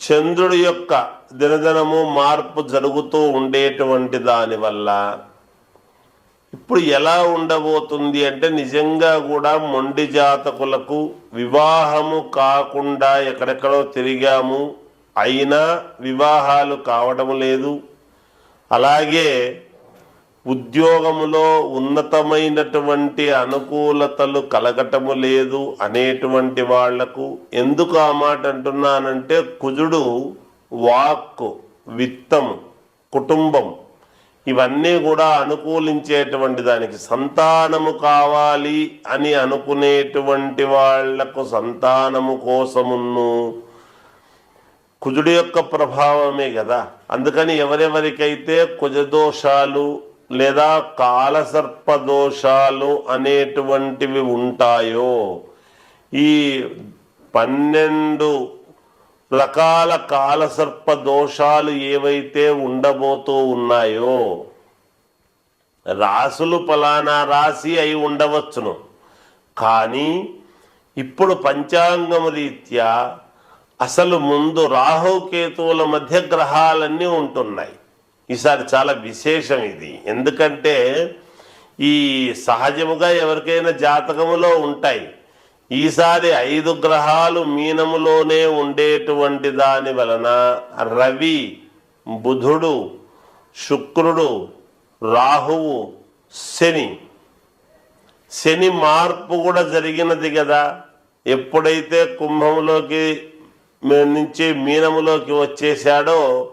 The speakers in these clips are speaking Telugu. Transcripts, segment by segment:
చంద్రుడి యొక్క దినదినము మార్పు జరుగుతూ ఉండేటువంటి దానివల్ల ఇప్పుడు ఎలా ఉండబోతుంది అంటే నిజంగా కూడా మొండి జాతకులకు వివాహము కాకుండా ఎక్కడెక్కడో తిరిగాము అయినా వివాహాలు కావడం లేదు. అలాగే ఉద్యోగములో ఉన్నతమైనటువంటి అనుకూలతలు కలగటము లేదు అనేటువంటి వాళ్ళకు ఎందుకు ఆ మాట అంటున్నానంటే కుజుడు వాక్కు విత్తము కుటుంబం ఇవన్నీ కూడా అనుకూలించేటువంటి దానికి సంతానము కావాలి అని అనుకునేటువంటి వాళ్ళకు సంతానము కోసమును కుజుడి యొక్క ప్రభావమే కదా అందుకని ఎవరెవరికైతే కుజదోషాలు లేదా కాలసర్ప దోషాలు అనేటువంటివి ఉంటాయో ఈ పన్నెండు రకాల కాలసర్ప దోషాలు ఏవైతే ఉండబోతూ ఉన్నాయో రాసులు ఫలానా రాశి అయి ఉండవచ్చును. కానీ ఇప్పుడు పంచాంగం రీత్యా అసలు ముందు రాహుకేతువుల మధ్య గ్రహాలన్నీ ఉంటున్నాయి. ఈసారి చాలా విశేషం ఇది. ఎందుకంటే ఈ సహజముగా ఎవరికైనా జాతకములో ఉంటాయి. ఈసారి ఐదు గ్రహాలు మీనములోనే ఉండేటువంటి దాని వలన రవి బుధుడు శుక్రుడు రాహువు శని. శని మార్పు కూడా జరిగినది కదా. ఎప్పుడైతే కుంభంలోకి నుంచి మీనములోకి వచ్చేసాడో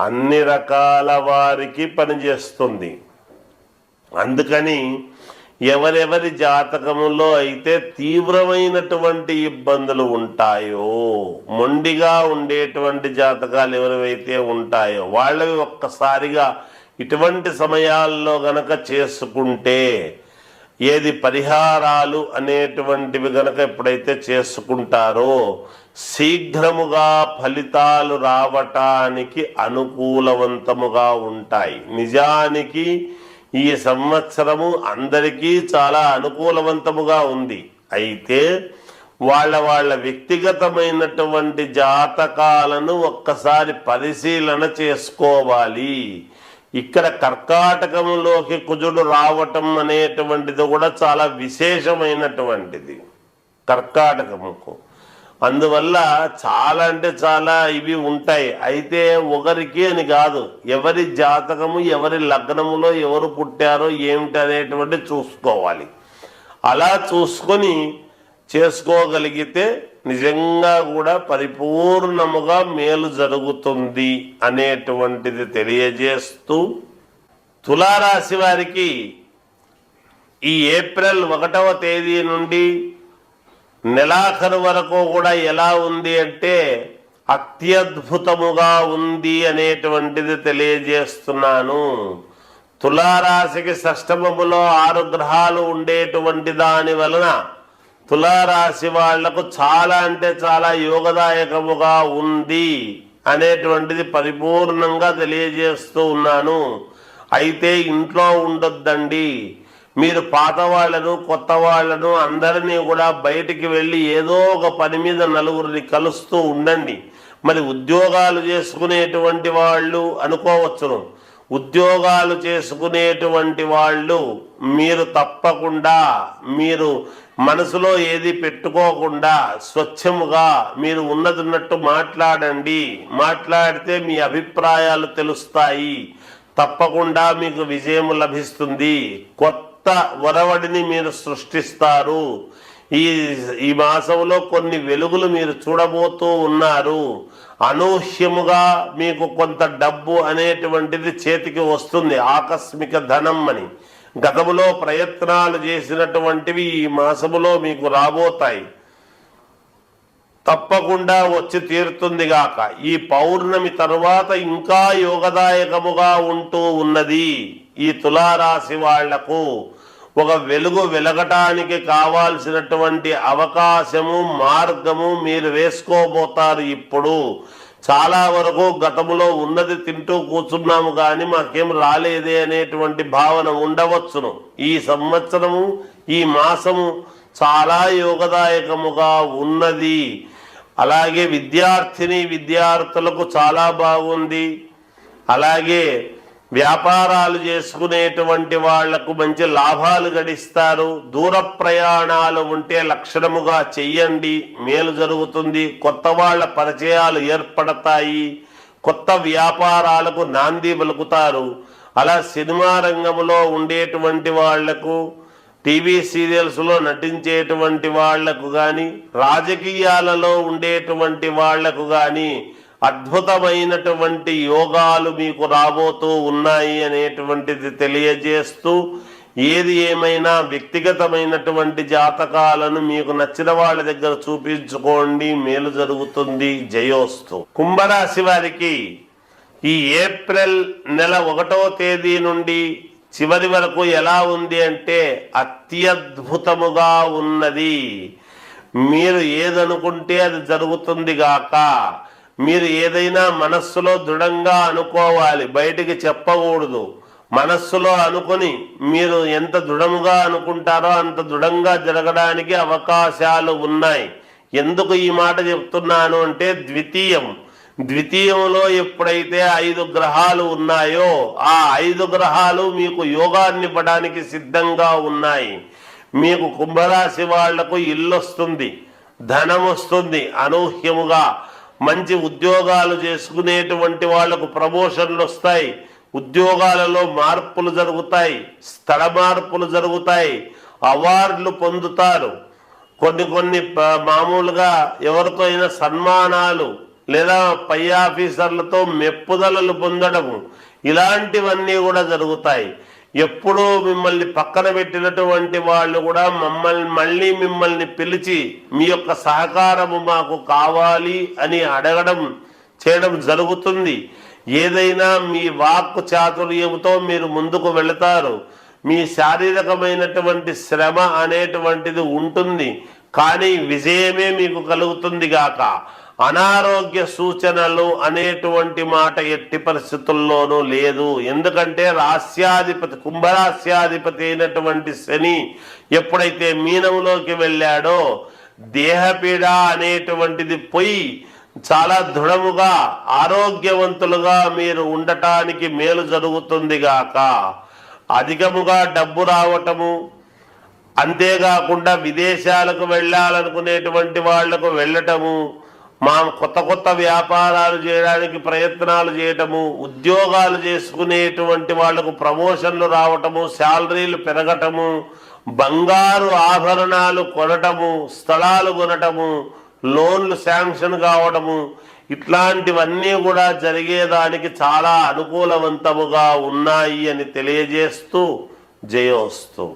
అన్ని రకాల వారికి పనిచేస్తుంది అందుకని ఎవరెవరి జాతకంలో అయితే తీవ్రమైనటువంటి ఇబ్బందులు ఉంటాయో మొండిగా ఉండేటువంటి జాతకాలు ఎవరివైతే ఉంటాయో వాళ్ళవి ఒక్కసారిగా ఇటువంటి సమయాల్లో గనక చేసుకుంటే ఏది పరిహారాలు అనేటువంటివి గనక ఎప్పుడైతే చేసుకుంటారో శీఘ్రముగా ఫలితాలు రావటానికి అనుకూలవంతముగా ఉంటాయి. నిజానికి ఈ సంవత్సరము అందరికీ చాలా అనుకూలవంతముగా ఉంది. అయితే వాళ్ళ వాళ్ళ వ్యక్తిగతమైనటువంటి జాతకాలను ఒక్కసారి పరిశీలన చేసుకోవాలి. ఇక్కడ కర్కాటకంలోకి కుజుడు రావటం అనేటువంటిది కూడా చాలా విశేషమైనటువంటిది కర్కాటకముకు. అందువల్ల చాలా అంటే చాలా ఇవి ఉంటాయి. అయితే ఒకరికి అని కాదు ఎవరి జాతకము ఎవరి లగ్నములో ఎవరు పుట్టారో ఏమిటి అనేటువంటి చూసుకోవాలి. అలా చూసుకొని చేసుకోగలిగితే నిజంగా కూడా పరిపూర్ణముగా మేలు జరుగుతుంది అనేటువంటిది తెలియజేస్తూ తులారాశి వారికి ఈ ఏప్రిల్ ఒకటవ తేదీ నుండి నెలాఖరు వరకు కూడా ఎలా ఉంది అంటే అత్యద్భుతముగా ఉంది అనేటువంటిది తెలియజేస్తున్నాను. తులారాశికి షష్టమములో ఆరు గ్రహాలు ఉండేటువంటి దాని వలన తులారాశి వాళ్ళకు చాలా అంటే చాలా యోగదాయకముగా ఉంది అనేటువంటిది పరిపూర్ణంగా తెలియజేస్తూ ఉన్నాను. అయితే ఇంట్లో ఉండొద్దండి. మీరు పాత వాళ్ళను కొత్త వాళ్ళను అందరినీ కూడా బయటికి వెళ్ళి ఏదో ఒక పని మీద నలుగురిని కలుస్తూ ఉండండి. మరి ఉద్యోగాలు చేసుకునేటువంటి వాళ్ళు అనుకోవచ్చును. ఉద్యోగాలు చేసుకునేటువంటి వాళ్ళు మీరు తప్పకుండా మీరు మనసులో ఏది పెట్టుకోకుండా స్వచ్ఛముగా మీరు ఉన్నదిన్నట్టు మాట్లాడండి. మాట్లాడితే మీ అభిప్రాయాలు తెలుస్తాయి. తప్పకుండా మీకు విజయం లభిస్తుంది. కొత్త వరవడిని మీరు సృష్టిస్తారు. ఈ ఈ మాసంలో కొన్ని వెలుగులు మీరు చూడబోతూ ఉన్నారు. అనూహ్యముగా మీకు కొంత డబ్బు అనేటువంటిది చేతికి వస్తుంది. ఆకస్మిక ధనం అని. గతములో ప్రయత్నాలు చేసినటువంటివి ఈ మాసములో మీకు రాబోతాయి. తప్పకుండా వచ్చి తీరుతుంది గాక. ఈ పౌర్ణమి తరువాత ఇంకా యోగదాయకముగా ఉంటూ ఉన్నది ఈ తులారాశి వాళ్ళకు. ఒక వెలుగు వెలగటానికి కావాల్సినటువంటి అవకాశము మార్గము మీరు వేసుకోబోతారు ఇప్పుడు. చాలా వరకు గతములో ఉన్నది తింటూ కూర్చున్నాము కానీ మాకేం రాలేదే అనేటువంటి భావన ఉండవచ్చును. ఈ సంవత్సరము ఈ మాసము చాలా యోగదాయకముగా ఉన్నది. అలాగే విద్యార్థిని విద్యార్థులకు చాలా బాగుంది. అలాగే వ్యాపారాలు చేసుకునేటువంటి వాళ్ళకు మంచి లాభాలు గడిస్తారు. దూర ప్రయాణాలు ఉంటే లక్షణముగా చెయ్యండి. మేలు జరుగుతుంది. కొత్త వాళ్ళ పరిచయాలు ఏర్పడతాయి. కొత్త వ్యాపారాలకు నాంది పలుకుతారు. అలా సినిమా రంగంలో ఉండేటువంటి వాళ్ళకు టీవీ సీరియల్స్లో నటించేటువంటి వాళ్ళకు కానీ రాజకీయాలలో ఉండేటువంటి వాళ్ళకు కానీ అద్భుతమైనటువంటి యోగాలు మీకు రాబోతూ ఉన్నాయి అనేటువంటిది తెలియజేస్తూ ఏది ఏమైనా వ్యక్తిగతమైనటువంటి జాతకాలను మీకు నచ్చిన వాళ్ళ దగ్గర చూపించుకోండి. మేలు జరుగుతుంది. జయోస్తు. కుంభరాశి వారికి ఈ ఏప్రిల్ నెల ఒకటో తేదీ నుండి చివరి వరకు ఎలా ఉంది అంటే అత్యద్భుతముగా ఉన్నది. మీరు ఏదనుకుంటే అది జరుగుతుంది గాక. మీరు ఏదైనా మనస్సులో దృఢంగా అనుకోవాలి బయటికి చెప్పకూడదు. మనస్సులో అనుకొని మీరు ఎంత దృఢముగా అనుకుంటారో అంత దృఢంగా జరగడానికి అవకాశాలు ఉన్నాయి. ఎందుకు ఈ మాట చెప్తున్నాను అంటే ద్వితీయం. ద్వితీయంలో ఎప్పుడైతే ఐదు గ్రహాలు ఉన్నాయో ఆ ఐదు గ్రహాలు మీకు యోగాన్ని ఇవ్వడానికి సిద్ధంగా ఉన్నాయి. మీకు కుంభరాశి వాళ్ళకు ఇల్లు వస్తుంది ధనం వస్తుంది అనూహ్యముగా. మంచి ఉద్యోగాలు చేసుకునేటువంటి వాళ్ళకు ప్రమోషన్లు వస్తాయి. ఉద్యోగాలలో మార్పులు జరుగుతాయి. స్థల మార్పులు జరుగుతాయి. అవార్డులు పొందుతారు. కొన్ని కొన్ని మామూలుగా ఎవరితో అయినా సన్మానాలు లేదా పై ఆఫీసర్లతో మెప్పుదలలు పొందడము ఇలాంటివన్నీ కూడా జరుగుతాయి. ఎప్పుడూ మిమ్మల్ని పక్కన పెట్టినటువంటి వాళ్ళు కూడా మమ్మల్ని మళ్ళీ మిమ్మల్ని పిలిచి మీ యొక్క సహకారము మాకు కావాలి అని అడగడం చేయడం జరుగుతుంది. ఏదైనా మీ వాక్కు చాతుర్యముతో మీరు ముందుకు వెళతారు. మీ శారీరకమైనటువంటి శ్రమ అనేటువంటిది ఉంటుంది. కానీ విజయమే మీకు కలుగుతుంది గాక. అనారోగ్య సూచనలు అనేటువంటి మాట ఎట్టి పరిస్థితుల్లోనూ లేదు. ఎందుకంటే రాస్యాధిపతి కుంభరాస్యాధిపతి అయినటువంటి శని ఎప్పుడైతే మీనంలోకి వెళ్ళాడో దేహపీడ అనేటువంటిది పోయి చాలా దృఢముగా ఆరోగ్యవంతులుగా మీరు ఉండటానికి మేలు జరుగుతుంది గాక. అధికముగా డబ్బు రావటము అంతేకాకుండా విదేశాలకు వెళ్ళాలనుకునేటువంటి వాళ్ళకు వెళ్ళటము మనం కొత్త కొత్త వ్యాపారాలు చేయడానికి ప్రయత్నాలు చేయటము ఉద్యోగాలు చేసుకునేటువంటి వాళ్ళకు ప్రమోషన్లు రావటము శాలరీలు పెరగటము బంగారు ఆభరణాలు కొనటము స్థలాలు కొనటము లోన్లు శాంక్షన్ కావడము ఇట్లాంటివన్నీ కూడా జరిగేదానికి చాలా అనుకూలవంతముగా ఉన్నాయి అని తెలియజేస్తూ జయోస్తూ.